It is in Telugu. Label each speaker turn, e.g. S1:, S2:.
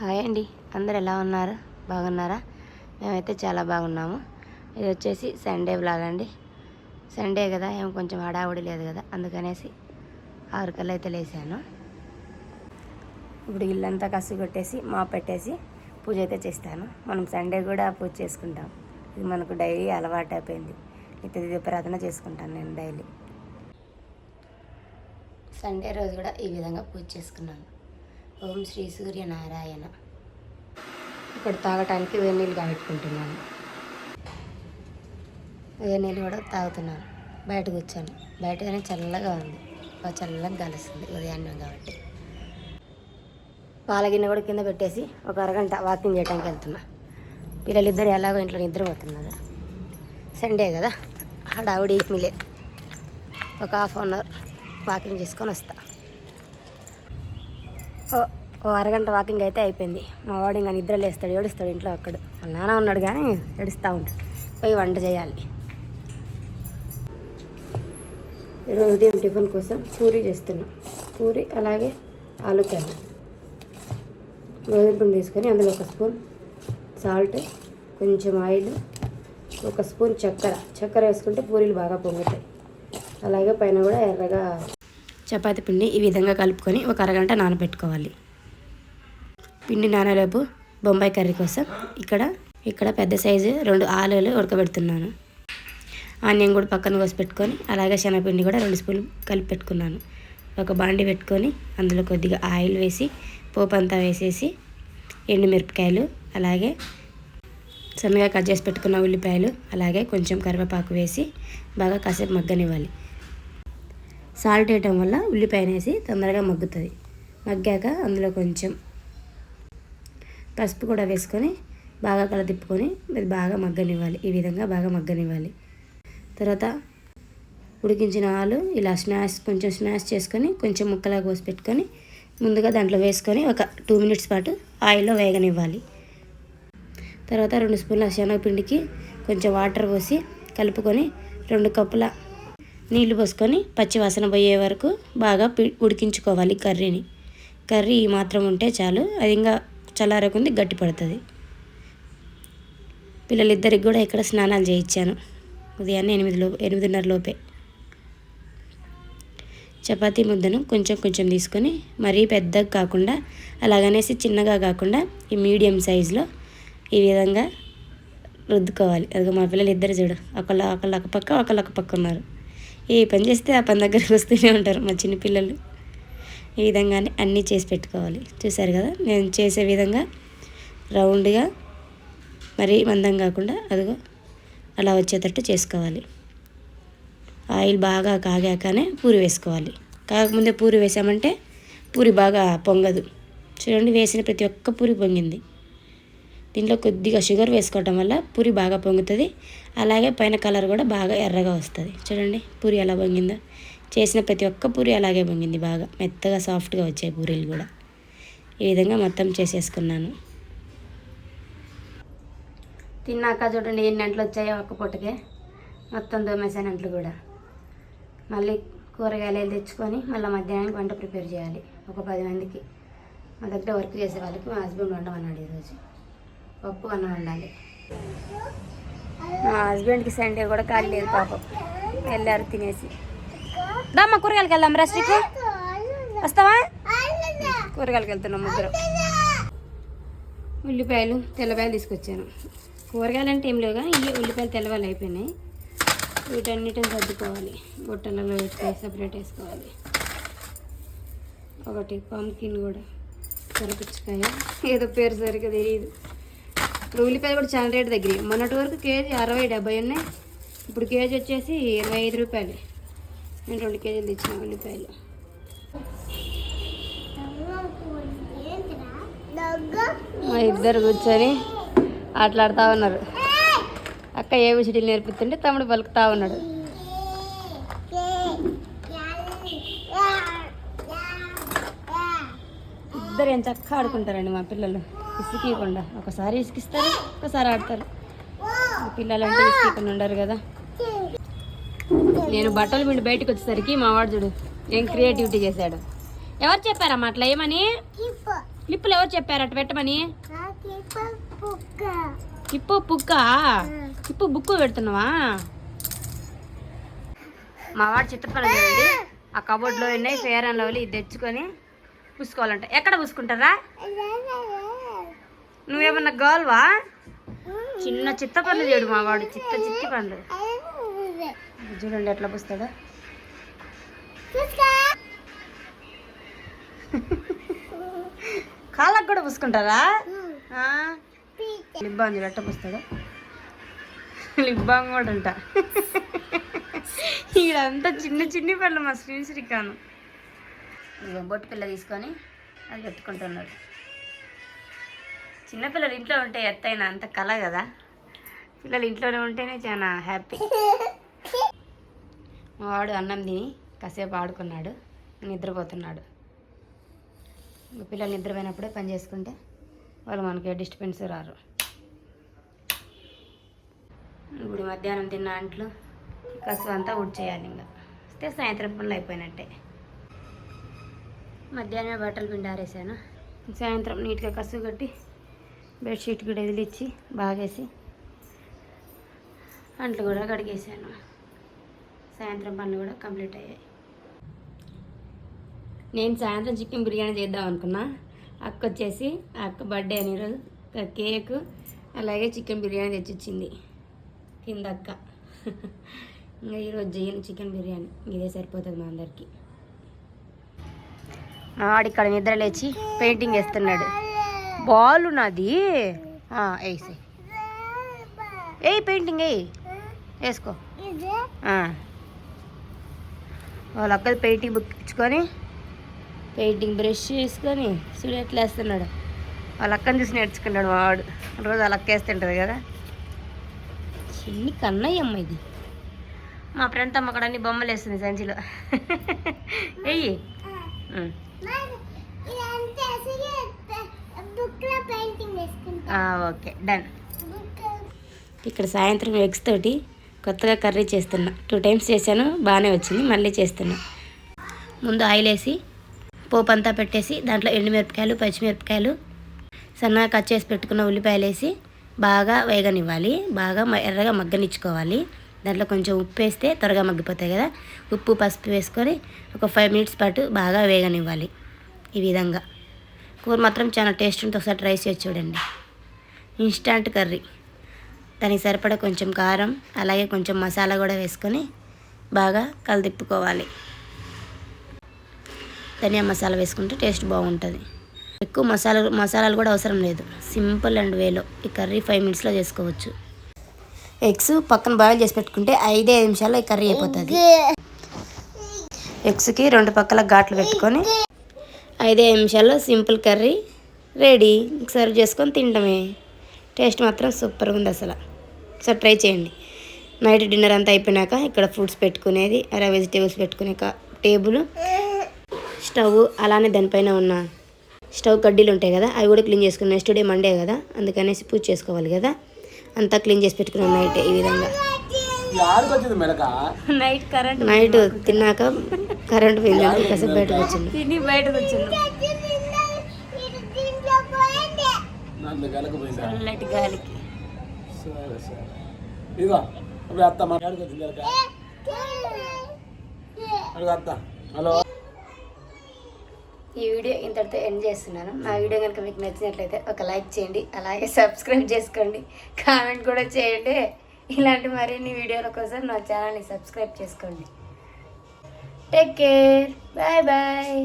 S1: హాయ్ అండి. అందరు ఎలా ఉన్నారు? బాగున్నారా? మేమైతే చాలా బాగున్నాము. ఇది వచ్చేసి సండే బ్లాగ్ అండి. సండే కదా ఏం కొంచెం హడావుడి లేదు కదా అందుకనేసి ఆరు కల్లా అయితే లేసాను ఇప్పుడు ఇల్లంతా కసి కొట్టేసి మా పెట్టేసి పూజ అయితే చేస్తాను. మనం సండే కూడా పూజ చేసుకుంటాం. ఇది మనకు డైలీ అలవాటు అయిపోయింది. నిత్య ప్రార్థన చేసుకుంటాను నేను డైలీ. సండే రోజు కూడా ఈ విధంగా పూజ చేసుకున్నాను. ఓం శ్రీ సూర్యనారాయణ. ఇక్కడ తాగటానికి వేనీళ్ళు నీళ్ళు కాబెట్టుకుంటున్నాను వేనీళ్ళు నీళ్ళు కూడా తాగుతున్నాను. బయట వచ్చాను. బయటనే చల్లగా ఉంది. బాగా చల్లగా కలుస్తుంది ఉదయాన్నం కాబట్టి. పాల గిన్నె కూడా కింద పెట్టేసి ఒక అరగంట వాకింగ్ చేయడానికి వెళ్తున్నా. పిల్లలిద్దరు ఎలాగో ఇంట్లో నిద్రపోతున్నారు. సండే కదా. హడావుడి మిలే ఒక హాఫ్ అన్ అవర్ వాకింగ్ చేసుకొని వస్తా. ఓ అరగంట వాకింగ్ అయితే అయిపోయింది. మా వాడు ఇంకా నిద్ర లేస్తాడు ఏడుస్తాడు ఇంట్లో అక్కడ. వాళ్ళ నాన్న ఉన్నాడు కానీ ఏడుస్తూ ఉంటాడు. పోయి వంట చేయాలి. ఈరోజు ఉదయం టిఫిన్ కోసం పూరి చేస్తున్నా. పూరి అలాగే ఆలు కర్రీ. తీసుకొని అందులో ఒక స్పూన్ సాల్ట్ కొంచెం ఆయిల్ ఒక స్పూన్ చక్కెర. చక్కెర వేసుకుంటే పూరీలు బాగా పొంగుతాయి. అలాగే పైన కూడా ఎర్రగా చపాతి పిండి ఈ విధంగా కలుపుకొని ఒక అరగంట నానబెట్టుకోవాలి. పిండి నానలేపు బొంబాయి కర్రీ కోసం ఇక్కడ ఇక్కడ పెద్ద సైజు రెండు ఆలులు ఉడకబెడుతున్నాను. ఆనియన్ కూడా పక్కన కోసి పెట్టుకొని అలాగే శనగపిండి కూడా రెండు స్పూన్లు కలిపి పెట్టుకున్నాను. ఒక బాండి పెట్టుకొని అందులో కొద్దిగా ఆయిల్ వేసి పోపు అంతా వేసేసి ఎండుమిరపకాయలు అలాగే సన్నగా కట్ చేసి పెట్టుకున్న ఉల్లిపాయలు అలాగే కొంచెం కరివేపాకు వేసి బాగా కాసేపు మగ్గనివ్వాలి. సాల్ట్ వేయటం వల్ల ఉల్లిపాయ వేసి తొందరగా మగ్గుతుంది. మగ్గాక అందులో కొంచెం పసుపు కూడా వేసుకొని బాగా కల తిప్పుకొని అది బాగా మగ్గనివ్వాలి. ఈ విధంగా బాగా మగ్గనివ్వాలి. తర్వాత ఉడికించిన ఆలు ఇలా స్మాష్ కొంచెం స్మాష్ చేసుకొని కొంచెం ముక్కలా కోసి పెట్టుకొని ముందుగా దాంట్లో వేసుకొని ఒక టూ మినిట్స్ పాటు ఆయిల్లో వేగనివ్వాలి. తర్వాత రెండు స్పూన్ల శనగపిండికి కొంచెం వాటర్ పోసి కలుపుకొని రెండు కప్పుల నీళ్ళు పోసుకొని పచ్చివాసన పోయే వరకు బాగా పి- ఉడికించుకోవాలి కర్రీని. కర్రీ ఈ మాత్రం ఉంటే చాలు. అది ఇంకా చల్లారకుంది గట్టి పడుతుంది. పిల్లలిద్దరికి కూడా ఇక్కడ స్నానాలు చేయించాను. ఉదయాన్నే ఎనిమిది లోపు ఎనిమిదిన్నర లోపే. చపాతీ ముద్దను కొంచెం కొంచెం తీసుకొని మరీ పెద్దగా కాకుండా అలాగనేసి చిన్నగా కాకుండా ఈ మీడియం సైజులో ఈ విధంగా రుద్దుకోవాలి. అది మా పిల్లలు ఇద్దరు చూడు ఒకళ్ళ ఒకళ్ళ ఒక పక్క ఒకళ్ళ ఒక పక్క ఉన్నారు. ఏ పని చేస్తే ఆ పని దగ్గరికి వస్తూనే ఉంటారు మా చిన్న పిల్లలు ఈ విధంగానే అన్నీ చేసి పెట్టుకోవాలి. చూసారు కదా? నేను చేసే విధంగా రౌండ్గా మరీ మందం కాకుండా అదిగో అలా వచ్చేటట్టు చేసుకోవాలి. ఆయిల్ బాగా కాగాకనే పూరి వేసుకోవాలి. కాకముందే పూరి వేసామంటే పూరి బాగా పొంగదు. చూడండి వేసిన ప్రతి ఒక్క పూరి పొంగింది. దీంట్లో కొద్దిగా షుగర్ వేసుకోవటం వల్ల పూరి బాగా పొంగుతుంది. అలాగే పైన కలర్ కూడా బాగా ఎర్రగా వస్తుంది. చూడండి పూరి ఎలా పొంగిందో. చేసిన ప్రతి ఒక్క పూరి అలాగే పొంగింది బాగా. మెత్తగా సాఫ్ట్గా వచ్చాయి పూరీలు కూడా. ఈ విధంగా మొత్తం చేసేసుకున్నాను. తిన్నాక చూడండి ఎన్ని అంట్లు వచ్చాయో ఒక్క పూటకే. మొత్తం దోమేసాను అంట్లు కూడా. మళ్ళీ కూరగాయలు తెచ్చుకొని మళ్ళీ మధ్యాహ్నానికి వంట ప్రిపేర్ చేయాలి. ఒక పది మందికి. మా దగ్గర వర్క్ చేసే వాళ్ళకి మా హస్బెండ్ వండమన్నాడు ఈరోజు. పప్పు అన్నం వండాలి. మా హస్బెండ్కి సండే కూడా ఖాళీ లేదు పాపం. వెళ్ళారు తినేసి. దామ్మ కూరగాయలకి వెళ్దాం రశ్రీకు వస్తావా? కూరగాయలకి వెళ్తున్నాం ముగ్గురు. ఉల్లిపాయలు తెల్లపాయలు తీసుకొచ్చాను. కూరగాయలు అంటే ఏం లేవు కానీ ఇవి ఉల్లిపాయలు తెల్లవాళ్ళు అయిపోయినాయి. వీటన్నిటిని సర్దుకోవాలి. బొట్టలలో పెట్టి సపరేట్ వేసుకోవాలి. ఒకటి పంకిన్ కూడా. కరిపించకాయ ఏదో పేరు సరిగ్గా తెలియదు ఇప్పుడు ఉల్లిపాయలు కూడా చాలా రేటు దగ్గర. మొన్నటి వరకు కేజీ అరవై డెబ్బై ఉన్నాయి. ఇప్పుడు కేజీ వచ్చేసి ఇరవై ఐదు రూపాయలు. నేను రెండు కేజీలు తెచ్చిన ఉల్లిపాయలు. మా ఇద్దరు కూర్చొని ఆటలాడుతూ ఉన్నారు. అక్క ఏ విషయాలు నేర్పిస్తుంటే తమ్ముడు పలుకుతా ఉన్నాడు. ఇద్దరు ఎంత చక్కగా ఆడుకుంటారండి మా పిల్లలు. ఇసుకీయకుండా. ఒకసారి ఇసుకిస్తారు ఒకసారి ఆడతారు. మా పిల్లలు అంటే ఇసుకీయకుండా ఉండరు కదా. నేను బట్టలు పిండి బయటకు వచ్చేసరికి మా వాడు చూడు ఏం క్రియేటివిటీ చేశాడు. ఎవరు చెప్పారమ్మా అట్లా ఏమని? లిప్పులు ఎవరు చెప్పారు అటు పెట్టమని? ఇప్పు పుక్క ఇప్పు బుక్కు? పెడుతున్నావా? మా వాడు చిత్రపడ చూడండి ఆ కబోర్డ్లో ఉన్నాయి ఫేర్ అండ్ లవ్లీ ఇది తెచ్చుకొని పూసుకోవాలంట. ఎక్కడ పూసుకుంటారా? నువ్వేమన్నా గర్ల్వా చిన్న చిత్త చేయడు మా వాడు చిత్త చిత్తి పనులు చూడండి ఎట్లా పూస్తాడో. కాళ్ళకు కూడా పూసుకుంటారా? లిప్ బామ్ చూడు ఎట్లా పూస్తాడు. లిప్ బామ్ కూడా అంట ఈడంతా చిన్న చిన్ని పనులు మా శ్రీ శ్రీకాను బొట్టు పిల్ల తీసుకొని అది పెట్టుకుంటున్నాడు. చిన్నపిల్లలు ఇంట్లో ఉంటే ఎత్తైన అంత కళ కదా. పిల్లలు ఇంట్లోనే ఉంటేనే చాలా హ్యాపీ. వాడు అన్నం తిని కాసేపు ఆడుకున్నాడు నిద్రపోతున్నాడు. పిల్లలు నిద్రపోయినప్పుడే పని చేసుకుంటే వాళ్ళు మనకి డిస్టర్బెన్స్ రారు. ఇప్పుడు మధ్యాహ్నం తిన్న అంట్లు కసువు అంతా ఉడిచేయాలి ఇంకా. వస్తే సాయంత్రం పనులు అయిపోయినట్టే. మధ్యాహ్నమే బట్టలు పిండి ఆరేసాను. సాయంత్రం నీట్గా కసువు కట్టి బెడ్షీట్ కూడా వదిలిచ్చి బాగేసి అంట్లు కూడా కడిగేసాను. సాయంత్రం పనులు కూడా కంప్లీట్ అయ్యాయి. నేను సాయంత్రం చికెన్ బిర్యానీ చేద్దాం అనుకున్నా. అక్క వచ్చేసి అక్క బర్త్డే అని ఈరోజు కేక్ అలాగే చికెన్ బిర్యానీ తెచ్చిచ్చింది. కింద అక్క. ఇంకా ఈరోజు చేయను చికెన్ బిర్యానీ. ఇదే సరిపోతుంది మా అందరికీ. మా ఇక్కడ నిద్ర లేచి పెయింటింగ్ వేస్తున్నాడు. బాల్ నాది వేసాయి ఏయ్ పెయింటింగ్ వేయి వేసుకో. ఆ. వాళ్ళ అక్కది పెయింటింగ్ బుక్ ఇచ్చుకొని పెయింటింగ్ బ్రష్ చేసుకొని చూడు ఎట్లా వేస్తున్నాడు. వాళ్ళ అక్కని చూసి నేర్చుకున్నాడు మా వాడు. రోజు వాళ్ళ అక్క వేస్తుంటుంది కదా. చిన్ని కన్నయ్యమ్మ ఇది. మా ఫ్రెండ్ అమ్మ అక్కడ అన్ని బొమ్మలు వేస్తుంది సంచిలో. వెయ్యి ఓకే. డన్ ఇక్కడ సాయంత్రం ఎగ్స్ తోటి కొత్తగా కర్రీ చేస్తున్నా. టూ టైమ్స్ చేశాను బాగానే వచ్చింది మళ్ళీ చేస్తున్నా. ముందు ఆయిల్ వేసి పోపు అంతా పెట్టేసి దాంట్లో ఎండుమిరపకాయలు పచ్చిమిరపకాయలు సన్నగా కట్ చేసి పెట్టుకున్న ఉల్లిపాయలు వేసి బాగా వేగనివ్వాలి. బాగా మ- ఎర్రగా మగ్గనిచ్చుకోవాలి. దాంట్లో కొంచెం ఉప్పు వేస్తే త్వరగా మగ్గిపోతాయి కదా. ఉప్పు పసుపు వేసుకొని ఒక ఫైవ్ మినిట్స్ పాటు బాగా వేగనివ్వాలి. ఈ విధంగా. కూర మాత్రం చాలా టేస్ట్ ఉంటుంది. ఒకసారి ట్రై చేసి చూడండి. Instant curry. దానికి సరిపడా కొంచెం కారం అలాగే కొంచెం మసాలా కూడా వేసుకొని బాగా కలదిప్పుకోవాలి. ధనియా మసాలా వేసుకుంటే టేస్ట్ బాగుంటుంది. ఎక్కువ మసాలా మసాలాలు కూడా అవసరం లేదు. సింపుల్ అండ్ వేలో. ఈ కర్రీ ఫైవ్ మినిట్స్లో చేసుకోవచ్చు. ఎగ్స్ పక్కన బాయిల్ చేసి పెట్టుకుంటే ఐదే ఐదు నిమిషాల్లో ఈ కర్రీ అయిపోతుంది. ఎగ్స్కి రెండు పక్కల ఘాట్లు పెట్టుకొని ఐదే ఐదు నిమిషాల్లో సింపుల్ కర్రీ రెడీ. సర్వ్ చేసుకొని తినడమే టేస్ట్ మాత్రం సూపర్గా ఉంది అసలు. ఒకసారి ట్రై చేయండి. నైట్ డిన్నర్ అంతా అయిపోయినాక ఇక్కడ ఫ్రూట్స్ పెట్టుకునేది అలా వెజిటేబుల్స్ పెట్టుకునే టేబుల్ స్టవ్ అలానే దానిపైన ఉన్న స్టవ్ కడ్డీలు ఉంటాయి కదా అవి కూడా క్లీన్ చేసుకున్నాను నెక్స్ట్ డే మండే కదా అందుకనేసి పూజ చేసుకోవాలి కదా. అంతా క్లీన్ చేసి పెట్టుకున్నాను నైట్ ఈ విధంగా. నైట్ కరెంట్ నైట్ తిన్నాక కరెంట్ పోయింది కాసేపు బయటకు వచ్చింది తిని బయటకు వచ్చింది గాలికి.
S2: సరే సరే ఇదిగో అత్త మా యాడికి అడుగు అత్త. హలో.
S1: ఈ వీడియో ఇంతటితో ఎండ్ చేస్తున్నాను. నా వీడియో కనుక మీకు నచ్చినట్లయితే ఒక లైక్ చేయండి అలాగే సబ్స్క్రైబ్ చేసుకోండి కామెంట్ కూడా చేయండి. ఇలాంటి మరిన్ని వీడియోల కోసం నా ఛానల్ని సబ్స్క్రైబ్ చేసుకోండి. Take care bye bye